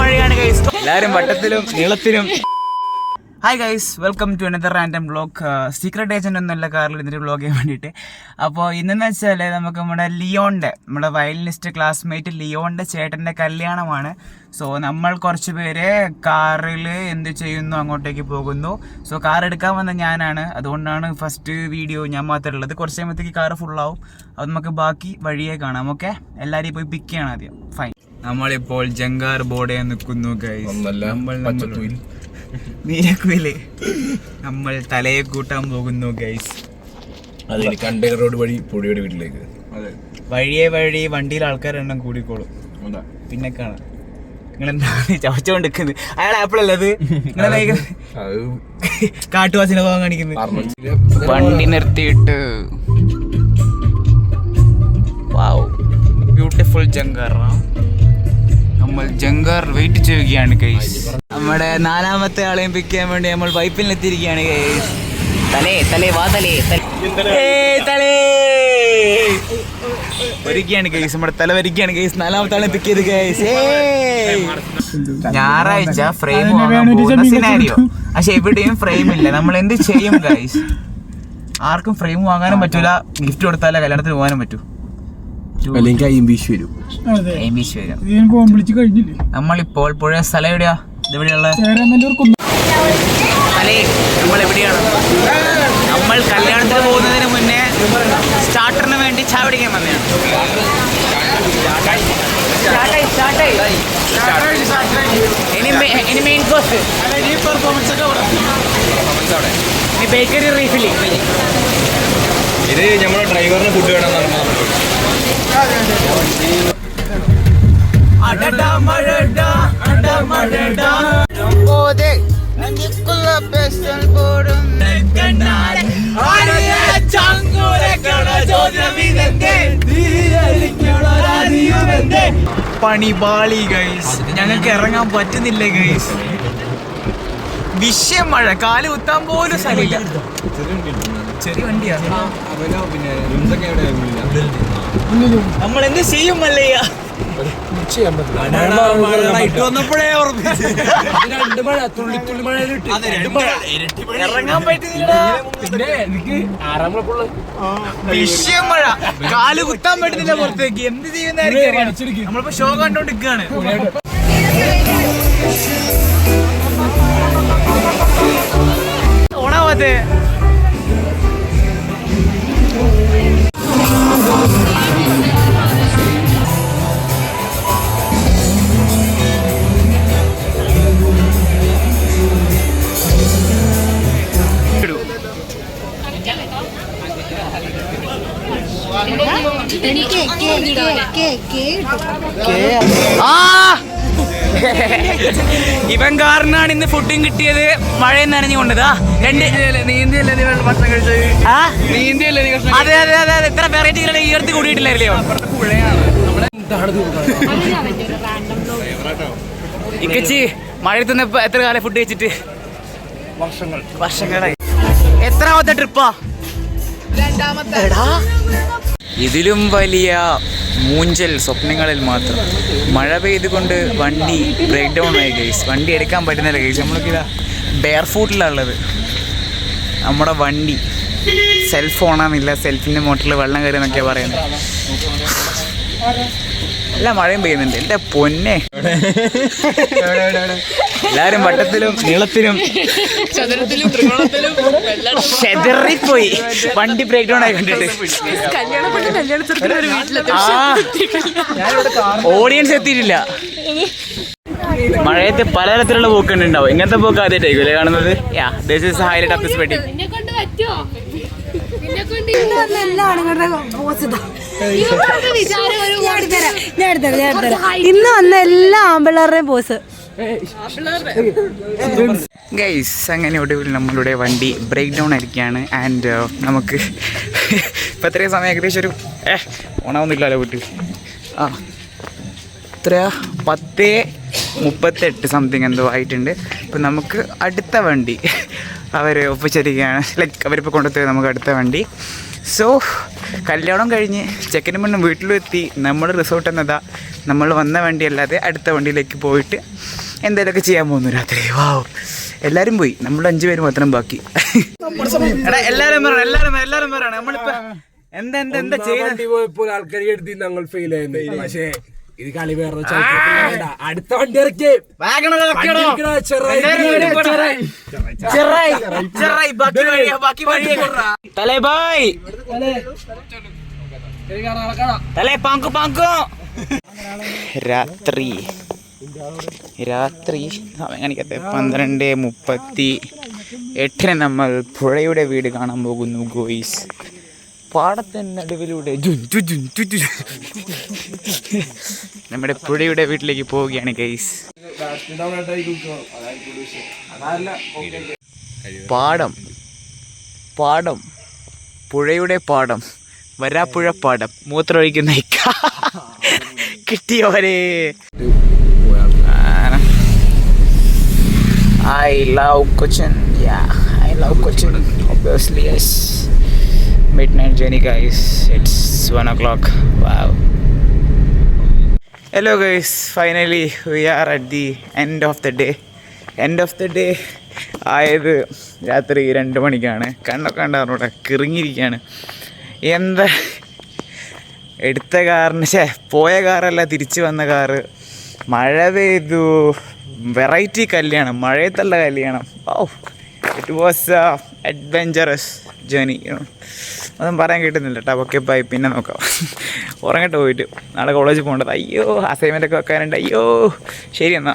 മഴയാണ് ഗൈസ് എല്ലാരും വട്ടത്തിലും നീളത്തിലും. Hi guys welcome to another random blog secret agent ഒന്നുമല്ല കാറിൽ ഇതിന്റെ ബ്ലോഗ് ചെയ്യാൻ വേണ്ടിയിട്ട്. അപ്പോൾ ഇന്നെന്ന് വെച്ചാൽ നമുക്ക് നമ്മുടെ ലിയോണിന്റെ നമ്മുടെ വയലിനിസ്റ്റ് ക്ലാസ്മേറ്റ് ലിയോണിന്റെ ചേട്ടന്റെ കല്യാണമാണ്. സോ നമ്മൾ കുറച്ച് പേര് കാറിൽ എന്ത് ചെയ്യുന്നു അങ്ങോട്ടേക്ക് പോകുന്നു. സോ കാർ എടുക്കാൻ വന്ന ഞാനാണ്. അതുകൊണ്ടാണ് ഫസ്റ്റ് വീഡിയോ ഞാൻ മാത്രമേ ഉള്ളത് കുറച്ച് കഴിയുമ്പോഴത്തേക്ക് കാർ ഫുള്ളാവും അത് നമുക്ക് ബാക്കി വഴിയെ കാണാം. ഓക്കെ എല്ലാവരെയും പോയി പിക്ക് ചെയ്യണം ആദ്യം. ഫൈൻ നമ്മളിപ്പോൾ ജങ്കാർ ബോർഡേ നിൽക്കുന്നു നമ്മൾ. നീലക്കുയിൽ. നമ്മൾ തലയെ കൂട്ടാൻ പോകുന്നു ഗൈസ് കണ്ടെയ്നർ റോഡ് വഴി പൊടിയുടെ വീട്ടിലേക്ക്. വഴിയെ വഴി വണ്ടിയിൽ ആൾക്കാരെണ്ണം കൂടിക്കോളും. പിന്നെ കാണാം. നിങ്ങൾ എന്താണ് ചവച്ചോണ്ടിരിക്കുന്നത് അയാൾ ആപ്പിൾ അത്? കാട്ടുവാസിനെ പോകാൻ കാണിക്കുന്നത് വണ്ടി നിർത്തിയിട്ട്. വാവ് ബ്യൂട്ടിഫുൾ ജങ്കാർ നമ്മൾ ജങ്കാർ വെയിറ്റ് ചെയ്യുകയാണ് ഗൈസ് നമ്മുടെ നാലാമത്തെ ആളെയും പിക്ക് ചെയ്യാൻ വേണ്ടി നമ്മൾ പൈപ്പിൽ എത്തിയിരിക്കുകയാണ് ഗൈസ് തലേ തലേ വാ തലേ തലേ. തലേ. വരികയാണ് ഗൈസ് നമ്മുടെ തല വരികയാണ് ഗൈസ് നാലാമത്തെ ആളെ പിക്ക് ചെയ്ത് ഗൈസ് ഞായറാഴ്ച ഫ്രെയിം സിനാരിയോ പക്ഷെ എവിടെയും ഫ്രെയിം ഇല്ല. നമ്മൾ എന്ത് ചെയ്യും ഗൈസ് ആർക്കും ഫ്രെയിം വാങ്ങാനും പറ്റൂല. ഗിഫ്റ്റ് കൊടുത്താലേ കല്യാണത്തിന് പോകാനും പറ്റൂ. അല്ലെങ്കിൽ വരും. വരും. കഴിഞ്ഞില്ലേ? നമ്മളിപ്പോൾ പുഴ സ്ഥലം എവിടെയാ? ഇതെവിടെയുള്ള കുന്ന്. നമ്മൾ എവിടെയാണ് നമ്മൾ കല്യാണത്തിന് പോകുന്നതിന് മുന്നേ സ്റ്റാർട്ടറിന് വേണ്ടി ചായ പിടിക്കാൻ വന്നതാണ്. ഇനി മെ- ഇനി മെയിൻ കോഴ്സ് ഇനി ബേക്കറി റീഫില്ലിംഗ് ഇത് നമ്മുടെ ഡ്രൈവറിന് ഫുഡ് വേണമെന്നാണ് അടടാ മഴടാ അട മഴടാ. പോതെ നെഞ്ചിക്കുള്ള പെസൽ പോടും കണ്ണാലെ ആരിയ ചങ്കൂര കട ചോദ്യമിതെന്തേ പണി ബാളി ഗൈസ് ഞങ്ങൾക്ക് ഇറങ്ങാൻ പറ്റുന്നില്ല ഗൈസ് വിഷയം മഴ. കാൽ കുത്താൻ പോലും സ്ഥലമില്ല. ചെറിയ വണ്ടിയാണ് നമ്മൾ എന്ത് ചെയ്യും മല്ലയ്യ? ഇറങ്ങാൻ പറ്റുന്നില്ല വിഷയം മഴ. കാൽ കുത്താൻ പറ്റുന്നില്ല പുറത്തേക്ക്. എന്ത് ചെയ്യുന്ന നമ്മളിപ്പോ show ওনাওয়াতে ¿Qué? ¿Qué? ¿Qué? ¿Qué? ¿Qué? ¿Qué? ¿Qué? ¡Ah! ഇവൻ കാരണാണ് ഇന്ന് ഫുഡും കിട്ടിയത് മഴയും നനഞ്ഞുകൊണ്ടതാ രണ്ട് ആ? അതെ അതെ അതെ അതെ. ഇത്ര വെറൈറ്റികളെ ഈ അടുത്ത് കൂടിയിട്ടില്ലല്ലോ ഇക്കച്ചി മഴയത്തുനിന്ന് ഇപ്പൊ എത്ര കാലം ഫുഡ് കഴിച്ചിട്ട്? വർഷങ്ങൾ. വർഷങ്ങളായി. എത്രാമത്തെ ട്രിപ്പാ എടാ. ഇതിലും വലിയ മൂഞ്ചൽ സ്വപ്നങ്ങളിൽ മാത്രം. മഴ പെയ്തുകൊണ്ട് വണ്ടി ബ്രേക്ക് ഡൗൺ ആയി ഗൈസ് വണ്ടി എടുക്കാൻ പറ്റുന്നില്ല ഗൈസ് നമ്മൾക്ക് ബെയർ ഫൂട്ടിലുള്ളത് നമ്മുടെ വണ്ടി. സെൽഫ് ഓണാന്നില്ല സെൽഫിന്റെ മോട്ടറിൽ വെള്ളം കയറി എന്നൊക്കെയാണ് പറയുന്നത്. എല്ലാ മഴയും പെയ്യുന്നുണ്ട്. എന്റെ പൊന്നെ. എല്ലാരും വട്ടത്തിലും നീളത്തിലും ചെതറിപ്പോയി. വണ്ടി ബ്രേക്ക് ഡൗൺ ആയി കണ്ടിട്ട്. ഓഡിയൻസ് എത്തിയിട്ടില്ല. മഴയത്ത് പലതരത്തിലുള്ള പൂക്കൾ ഉണ്ടാവും. ഇങ്ങനത്തെ പോക്ക് ആദ്യമായിട്ടായിരിക്കും അല്ലേ കാണുന്നത്? Yeah this is highlight of this wedding നിന്നെ കൊണ്ട് ഇന്ന് വന്ന എല്ലാ ആണുങ്ങളുടെ വിചാരം ഞാൻ എടുത്തരാം ഞാൻ എടുത്തരാം ഇന്ന് വന്ന എല്ലാ ആമ്പിള്ളേരുടെയും പോസ് ഗൈസ് അങ്ങനെ ഒടുവിൽ നമ്മളുടെ വണ്ടി ബ്രേക്ക് ഡൗൺ ആയിരിക്കുകയാണ്. ആൻഡ് നമുക്ക് ഇപ്പം എത്രയും സമയം ഏകദേശം ഒരു ഏ ഓണാവുന്നില്ലല്ലോ വീട്ടിൽ. ആ എത്രയാ? പത്ത് മുപ്പത്തെട്ട് സംതിങ് എന്തോ ആയിട്ടുണ്ട്. ഇപ്പം നമുക്ക് അടുത്ത വണ്ടി. അവർ ഒപ്പിച്ചിരിക്കുകയാണ്. ലൈക്ക് അവരിപ്പോൾ കൊണ്ടുത്തരും നമുക്ക് അടുത്ത വണ്ടി. സോ കല്യാണം കഴിഞ്ഞ് ചെക്കനും പെണ്ണും വീട്ടിലും എത്തി നമ്മൾ റിസോർട്ട് എന്നതാ. നമ്മൾ വന്ന വണ്ടി അല്ലാതെ അടുത്ത വണ്ടിയിലേക്ക് പോയിട്ട് എന്തെങ്കിലുമൊക്കെ ചെയ്യാൻ പോകുന്നു രാത്രി. വാവ് എല്ലാരും പോയി. നമ്മൾ അഞ്ചു പേര് മാത്രം ബാക്കി. പറയണം പറയണം. നമ്മളിപ്പോ എന്താ എന്താ എന്താ ചെയ്യുന്നത് പോയപ്പോൾ ആൾക്കാർ എഴുതി ഞങ്ങൾ ഫെയിൽ ആയിരുന്നു പക്ഷേ ഇത് കളി വേറെ അടുത്ത വണ്ടി ഇറക്കി. തലേ ബായ് തലേ പാങ്കു പാങ്കു രാത്രി രാത്രി സമയം കാണിക്കത്തെ പന്ത്രണ്ട് മുപ്പത്തി എട്ടിന് നമ്മൾ പുഴയുടെ വീട് കാണാൻ പോകുന്നു ഗോയിസ് പാടത്തിനടുവിലൂടെ. നമ്മുടെ പുഴയുടെ വീട്ടിലേക്ക് പോവുകയാണ് ഗൈസ് പാടം പാടം പുഴയുടെ പാടം വരാപ്പുഴ പാടം മൂത്രമൊഴിക്കുന്ന കിട്ടിയോരെ ഐ ലവ് കൊച്ചൻ I love കൊച്ചൻ obviously midnight journey guys it's one o'clock wow hello guys finally we are at the end of the day end of the day ആയത് രാത്രി രണ്ട് മണിക്കാണ്. കണ്ണൊക്കെ ഉണ്ടായിരുന്നു കിറങ്ങിയിരിക്കുകയാണ് എന്താ? എടുത്ത കാറിന് ശേ പോയ കാറല്ല തിരിച്ചു വന്ന കാറ്. മഴ പെയ്തു. വെറൈറ്റി കല്യാണം മഴയത്തുള്ള കല്യാണം. ഓ it was a adventurous journey ഒന്നും പറയാൻ കിട്ടുന്നില്ല കേട്ടോ ഓക്കെ ബൈ പിന്നെ നോക്കാം. ഉറങ്ങട്ടെ പോയിട്ട്. നാളെ കോളേജിൽ പോകേണ്ടത്. അയ്യോ അസൈൻമെന്റ് ഒക്കെ വെക്കാനുണ്ട്. അയ്യോ ശരി എന്നാൽ